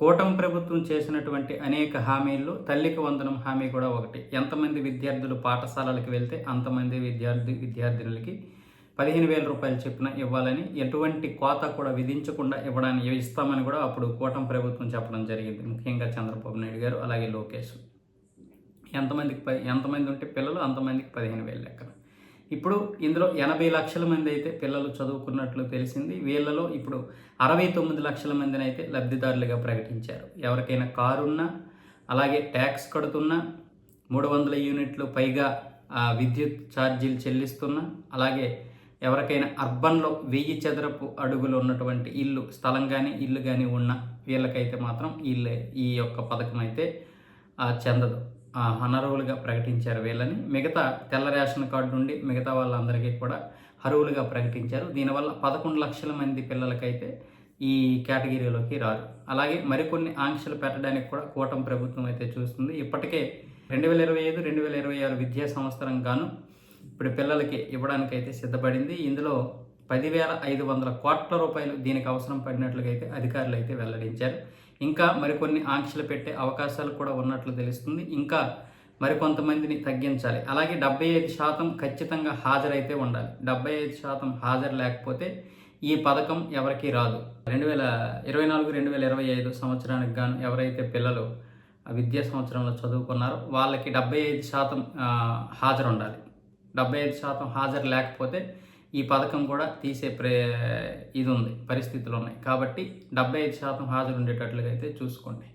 కూటమి ప్రభుత్వం చేసినటువంటి అనేక హామీల్లో తల్లికి వందనం హామీ కూడా ఒకటి. ఎంతమంది విద్యార్థులు పాఠశాలలకు వెళ్తే అంతమంది విద్యార్థి విద్యార్థినులకి పదిహేను వేల రూపాయలు చొప్పున ఇవ్వాలని ఎటువంటి కోత కూడా విధించకుండా ఇవ్వడానికి ఇస్తామని కూడా అప్పుడు కూటమి ప్రభుత్వం చెప్పడం జరిగింది. ముఖ్యంగా చంద్రబాబు నాయుడు గారు అలాగే లోకేష్. ఎంతమందికి ఎంతమంది ఉంటే పిల్లలు అంతమందికి పదిహేను వేలు లెక్కన. ఇప్పుడు ఇందులో ఎనభై లక్షల మంది అయితే పిల్లలు చదువుకున్నట్లు తెలిసింది. వీళ్ళలో ఇప్పుడు అరవై తొమ్మిది లక్షల మందిని అయితే లబ్ధిదారులుగా ప్రకటించారు. ఎవరికైనా కారున్నా అలాగే ట్యాక్స్ కడుతున్నా మూడు వందల యూనిట్లు పైగా విద్యుత్ ఛార్జీలు చెల్లిస్తున్నా అలాగే ఎవరికైనా అర్బన్లో వెయ్యి చదరపు అడుగులు ఉన్నటువంటి ఇల్లు స్థలం కానీ ఇల్లు కానీ ఉన్న వీళ్ళకైతే మాత్రం వీళ్ళే ఈ యొక్క పథకం అయితే చెందదు. అనర్హులుగా ప్రకటించారు వీళ్ళని. మిగతా తెల్ల రేషన్ కార్డు నుండి మిగతా వాళ్ళందరికీ కూడా అర్హులుగా ప్రకటించారు. దీనివల్ల పదకొండు లక్షల మంది పిల్లలకైతే ఈ కేటగిరీలోకి రారు. అలాగే మరికొన్ని ఆంక్షలు పెట్టడానికి కూడా కూటమి ప్రభుత్వం అయితే చూస్తుంది. ఇప్పటికే రెండు వేల ఇరవై ఐదు రెండు వేల ఇరవై ఆరు విద్యా సంవత్సరం గాను ఇప్పుడు పిల్లలకి ఇవ్వడానికైతే సిద్ధపడింది. ఇందులో పదివేల ఐదు వందల కోట్ల రూపాయలు దీనికి అవసరం పడినట్లుగా అయితే అధికారులు అయితే వెల్లడించారు. ఇంకా మరికొన్ని ఆంక్షలు పెట్టే అవకాశాలు కూడా ఉన్నట్లు తెలుస్తుంది. ఇంకా మరికొంతమందిని తగ్గించాలి. అలాగే డెబ్బై ఐదు శాతం ఖచ్చితంగా హాజరైతే ఉండాలి. డెబ్బై ఐదు శాతం హాజరు లేకపోతే ఈ పథకం ఎవరికీ రాదు. రెండు వేల ఇరవై నాలుగు రెండు వేల ఇరవై ఐదు సంవత్సరానికి గాను ఎవరైతే పిల్లలు విద్యా సంవత్సరంలో చదువుకున్నారో వాళ్ళకి డెబ్బై ఐదు శాతం హాజరు ఉండాలి డెబ్బై ఐదు శాతం హాజరు లేకపోతే ఈ పథకం కూడా తీసే ప్రే ఇది ఉంది పరిస్థితులు ఉన్నాయి. కాబట్టి డెబ్బై ఐదు శాతం హాజరు ఉండేటట్లుగా అయితే చూసుకోండి.